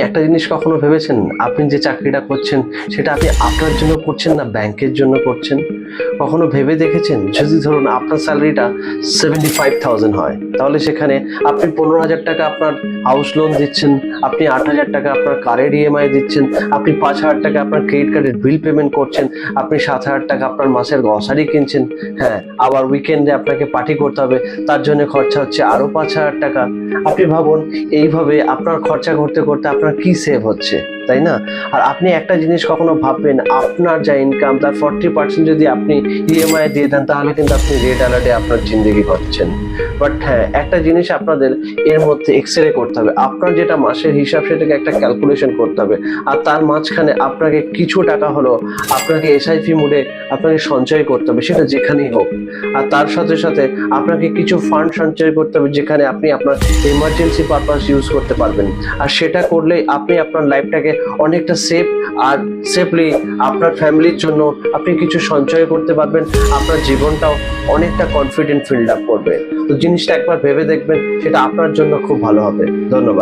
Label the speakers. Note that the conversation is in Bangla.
Speaker 1: একটা জিনিস কখনো ভেবেছেন? আপনি যে চাকরিটা করছেন, সেটা আপনি আপনার জন্য করছেন না ব্যাংকের জন্য করছেন? কখনো ভেবে দেখেছেন? যদি ধরুন আপনার স্যালারিটা সেভেন্টি ফাইভ থাউজেন্ড হয়, তাহলে সেখানে আপনি পনেরো হাজার টাকা আপনার হাউস লোন দিচ্ছেন, আপনি আট হাজার টাকা আপনার কারের ইএমআই দিচ্ছেন, আপনি পাঁচ হাজার টাকা আপনার ক্রেডিট কার্ডের বিল পেমেন্ট করছেন, আপনি সাত হাজার টাকা আপনার মাসের গ্রসারি কিনছেন হ্যাঁ আবার উইকেন্ডে আপনাকে পার্টি করতে হবে, তার জন্য খরচা হচ্ছে আরও পাঁচ হাজার টাকা। আপনি ভাবুন এইভাবে আপনার খরচা করতে করতে আপনার কি সেভ হচ্ছে? তাই না? আর আপনি একটা জিনিস কখনো ভাববেন, আপনার যা ইনকাম তার ফর্টি পার্সেন্ট যদি আপনি ইএমআই দিয়ে দেন, তাহলে কিন্তু আপনি রেড অ্যালার্টে আপনার জিন্দগি করছেন বাট হ্যাঁ একটা জিনিস আপনাদের এর মধ্যে এক্স রে করতে হবে। আপনার যেটা মাসের হিসাব, সেটাকে একটা ক্যালকুলেশন করতে হবে। আর তার মাঝখানে আপনাকে কিছু টাকা হলো, আপনাকে এসআইপি মোডে আপনাকে সঞ্চয় করতে হবে, সেটা যেখানেই হোক। আর তার সাথে সাথে আপনাকে কিছু ফান্ড সঞ্চয় করতে হবে, যেখানে আপনি আপনার এমার্জেন্সি পারপাস ইউজ করতে পারবেন। আর সেটা করলে আপনি আপনার লাইফটাকে অনেকটা সেফ আর সেফলি আপনার ফ্যামিলির জন্য আপনি কিছু সঞ্চয় করতে পারবেন, আপনার জীবনটাও অনেকটা কনফিডেন্ট ফিল্ড আপ করবে। তো জিনিসটা একবার ভেবে দেখবেন, সেটা আপনার জন্য খুব ভালো হবে। ধন্যবাদ।